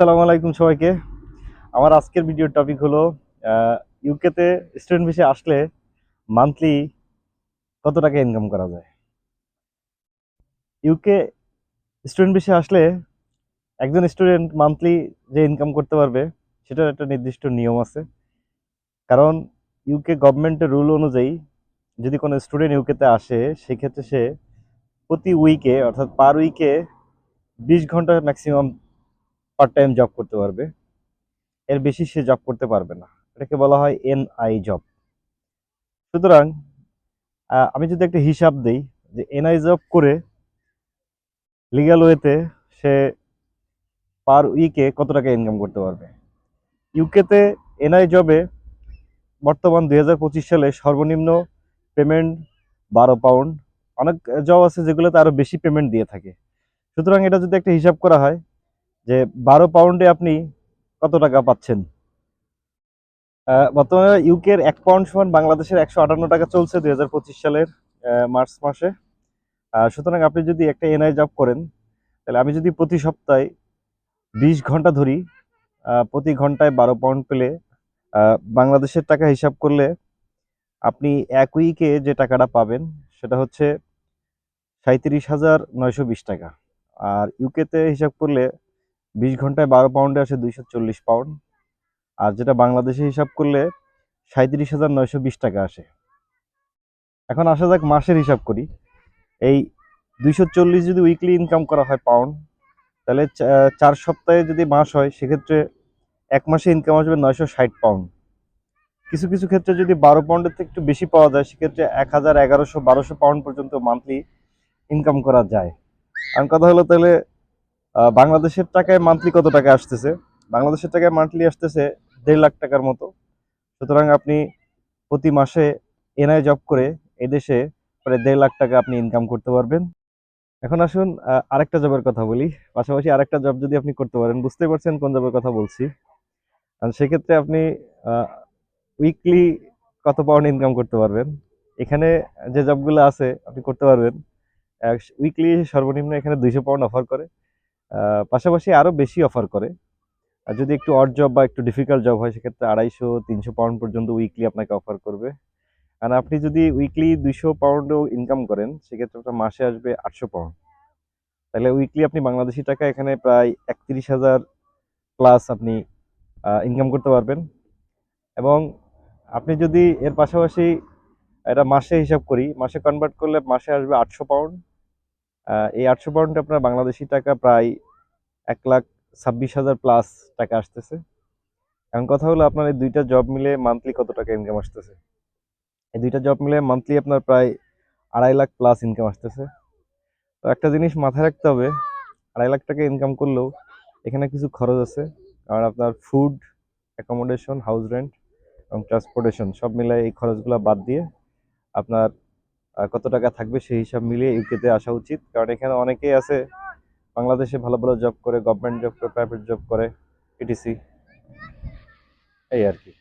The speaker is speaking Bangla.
সালাম আলাইকুম সবাইকে। আমার আজকের ভিডিওর টপিক হলো ইউকেতে স্টুডেন্ট ভিসে আসলে মান্থলি কত টাকা ইনকাম করা যায়? ইউকে স্টুডেন্ট ভিসে আসলে একজন স্টুডেন্ট মান্থলি যে ইনকাম করতে পারবে, সেটার একটা নির্দিষ্ট নিয়ম আছে। কারণ ইউকে গভর্নমেন্টের রুল অনুযায়ী যদি কোনো স্টুডেন্ট ইউকেতে আসে, সেক্ষেত্রে সে প্রতি উইকে অর্থাৎ পার উইকে বিশ ঘণ্টা ম্যাক্সিমাম পার্ট টাইম জব করতে পারবে। এর বেশি সে জব করতে পারবে না। এটাকে বলা হয় এনআই জব সুতরাং আমি যদি একটা হিসাব দেই যে এনআই জব করে লিগ্যাল ওয়েতে সে পার উইকে কত টাকা ইনকাম করতে পারবে? ইউকেতে এনআই জবে বর্তমান দু হাজার পঁচিশ সালে সর্বনিম্ন পেমেন্ট বারো পাউন্ড অনেক জব আছে যেগুলোতে আরও বেশি পেমেন্ট দিয়ে থাকে। সুতরাং এটা যদি একটা হিসাব করা হয় যে বারো পাউন্ডে আপনি কত টাকা পাচ্ছেন? বর্তমানে ইউকের এক পাউন্ড সমান বাংলাদেশের একশো আটান্ন টাকা চলছে দুই হাজার পঁচিশ সালের মার্চ মাসে। সুতরাং আপনি যদি একটা এনআই জব করেন, তাহলে আমি যদি প্রতি সপ্তাহে বিশ ঘণ্টা ধরি প্রতি ঘন্টায় বারো পাউন্ড পেলে বাংলাদেশের টাকা হিসাব করলে আপনি এক উইকে যে টাকাটা পাবেন, সেটা হচ্ছে সাঁত্রিশ হাজার নয়শো বিশ টাকা। আর ইউকেতে হিসাব করলে বিশ ঘন্টায় বারো পাউন্ডে আসে দুইশো চল্লিশ পাউন্ড আর যেটা বাংলাদেশে হিসাব করলে সাঁত্রিশ হাজার নয়শো বিশ টাকা আসে। এখন আসা যাক মাসের হিসাব করি। এই দুইশো চল্লিশ যদি উইকলি ইনকাম করা হয় পাউন্ড তাহলে চার সপ্তাহে যদি মাস হয়, সেক্ষেত্রে এক মাসে ইনকাম আসবে নয়শো ষাট পাউন্ড কিছু কিছু ক্ষেত্রে যদি বারো পাউন্ডের থেকে একটু বেশি পাওয়া যায়, সেক্ষেত্রে এক হাজার এগারোশো বারোশো পাউন্ড পর্যন্ত মান্থলি ইনকাম করা যায়। আর কথা হলো তাহলে বাংলাদেশের টাকায় মান্থলি কত টাকা আসতেছে? বাংলাদেশের টাকায় মান্থলি আসতেছে দেড় লাখ টাকার মতো। সুতরাং আপনি প্রতি মাসে এনআই জব করে এদেশে প্রায় দেড় লাখ টাকা আপনি ইনকাম করতে পারবেন। এখন আসুন আরেকটা জবের কথা বলি। পাশাপাশি আরেকটা জব যদি আপনি করতে পারেন বুঝতে পারছেন কোন জবের কথা বলছি। আর সেক্ষেত্রে আপনি উইকলি কত পাউন্ড ইনকাম করতে পারবেন। এখানে যে জবগুলো আছে, আপনি করতে পারবেন। উইকলি সর্বনিম্ন এখানে দুইশো পাউন্ড অফার করে। পাশাপাশি আরও বেশি অফার করে। আর যদি একটু অড জব বা একটু ডিফিকাল্ট জব হয়, সেক্ষেত্রে আড়াইশো, তিনশো পাউন্ড পর্যন্ত উইকলি আপনাকে অফার করবে। আর আপনি যদি উইকলি দুইশো পাউন্ডও ইনকাম করেন, সেক্ষেত্রে আপনার মাসে আসবে আটশো পাউন্ড তাহলে উইকলি আপনি বাংলাদেশি টাকা এখানে প্রায় একত্রিশ হাজার প্লাস আপনি ইনকাম করতে পারবেন। এবং আপনি যদি এর পাশাপাশি এটা মাসে হিসাব করি, মাসে কনভার্ট করলে মাসে আসবে আটশো পাউন্ড এই আটশো পাউন্ড আপনার বাংলাদেশি টাকা প্রায় এক লাখ ছাব্বিশ হাজার প্লাস টাকা আসতেছে। এখন কথা হলো আপনার এই দুইটা জব মিলে মান্থলি কত টাকা ইনকাম আসতেছে? এই দুইটা জব মিলে মান্থলি আপনার প্রায় আড়াই লাখ প্লাস ইনকাম আসতেছে। তো একটা জিনিস মাথায় রাখতে হবে, আড়াই লাখ টাকা ইনকাম করলেও এখানে কিছু খরচ আছে। কারণ আপনার ফুড অ্যাকোমোডেশন হাউস রেন্ট এবং ট্রান্সপোর্টেশন সব মিলাই এই খরচগুলো বাদ দিয়ে আপনার কত টাকা থাকবে সেই হিসাব মিলিয়ে ইউকেতে আসা উচিত। কারণ এখানে অনেকেই আছে, বাংলাদেশে ভালো ভালো জব করে গভর্নমেন্ট জব করে প্রাইভেট জব করে ইটিসি এই আর কি।